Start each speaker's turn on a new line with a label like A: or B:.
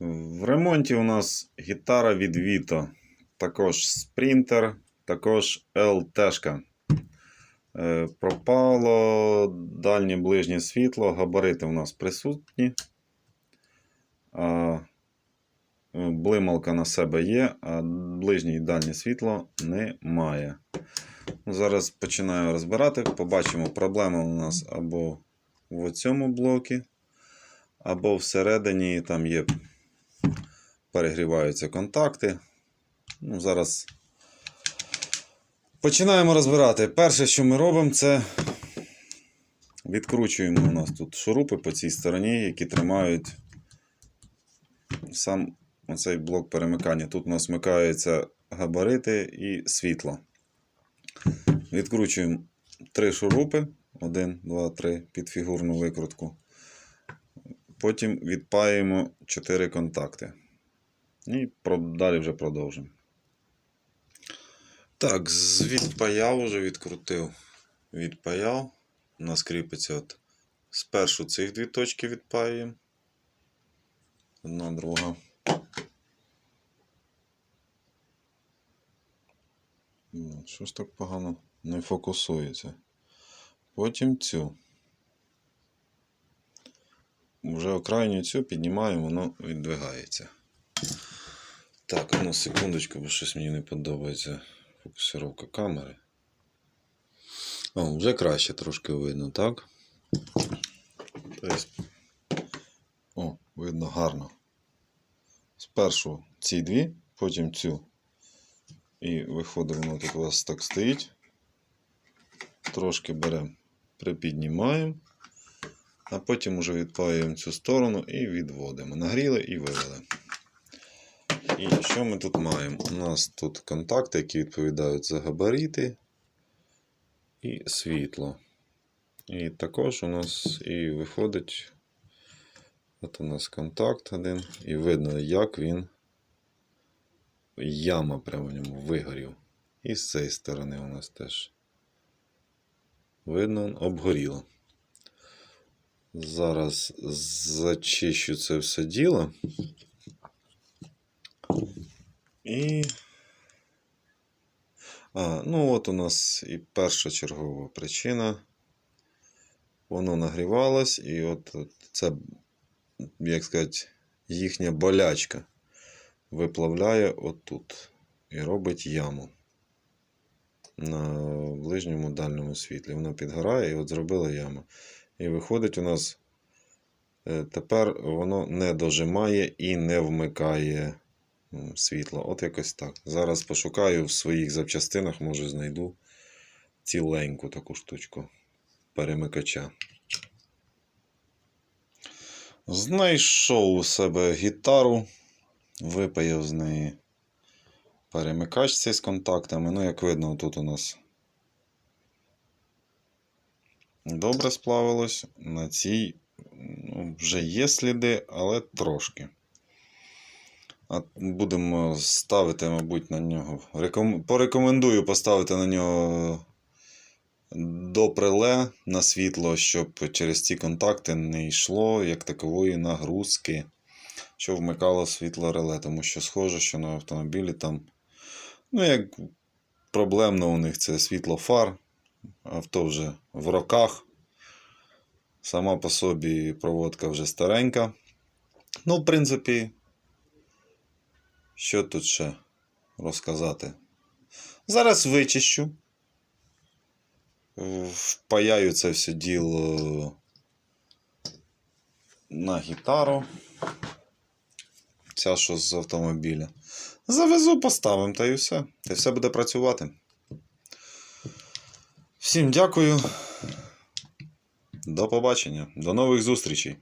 A: В ремонті у нас гітара від Vito, також спринтер, також LT. Е, Пропало дальнє ближнє світло, габарити у нас присутні. Е, блималка на себе є, а ближнє і дальнє світло немає. Зараз починаю розбирати. Побачимо, проблема у нас або в цьому блокі, або всередині там є перегріваються контакти. Ну, зараз починаємо розбирати. Перше, що ми робимо, це відкручуємо у нас тут шурупи по цій стороні, які тримають сам оцей блок перемикання. Тут у нас вмикаються габарити і світло. Відкручуємо три шурупи. Один, два, три під фігурну викрутку. Потім відпаємо 4 контакти. І далі вже продовжимо. Так, відпаяв вже відкрутив. Відпаяв. У нас кріпиться от спершу цих дві точки відпаюємо. Одна, друга. Що ж так погано не фокусується? Потім цю. Вже крайню цю піднімаємо, воно віддвигається. Так, а ну секундочку, бо щось мені не подобається фокусировка камери. О, вже краще трошки видно, так? Тобто, о, видно гарно. Спершу ці дві, потім цю. І виходить, воно тут у вас так стоїть. Трошки беремо, припіднімаємо, а потім уже відпаюємо цю сторону і відводимо. Нагріли і вивели. І що ми тут маємо? У нас тут контакти, які відповідають за габарити і світло. І також у нас і виходить. От у нас контакт один, і видно, як він яма прямо в ньому вигорів. І з цієї сторони у нас теж видно, обгоріло. Зараз зачищу це все діло. І. А, ну от у нас і перша чергова причина. Воно нагрівалось, і от це, як сказати, їхня болячка виплавляє отут і робить яму на ближньому дальньому світлі. Вона підгорає і от зробила яму. І виходить, у нас е, тепер воно не дожимає і не вмикає світло. От якось так. Зараз пошукаю в своїх запчастинах, може знайду ціленьку таку штучку перемикача. Знайшов у себе гітару, випаяв з неї перемикач цей з контактами. Ну, як видно, тут у нас добре сплавилось. На цій ну, вже є сліди, але трошки. Будемо ставити, мабуть, на нього. Реком... Порекомендую поставити на нього допреле на світло, щоб через ці контакти не йшло як такової нагрузки, що вмикало світло реле. Тому що схоже, що на автомобілі там, ну, як проблемно у них це світло фар. Авто вже в роках. Сама по собі проводка вже старенька. Ну, в принципі, що тут ще розказати? Зараз вичищу. Впаяю це все діло на гітару. Ця, що з автомобіля. Завезу, поставимо та і все. Та все буде працювати. Всім дякую. До побачення. До нових зустрічей.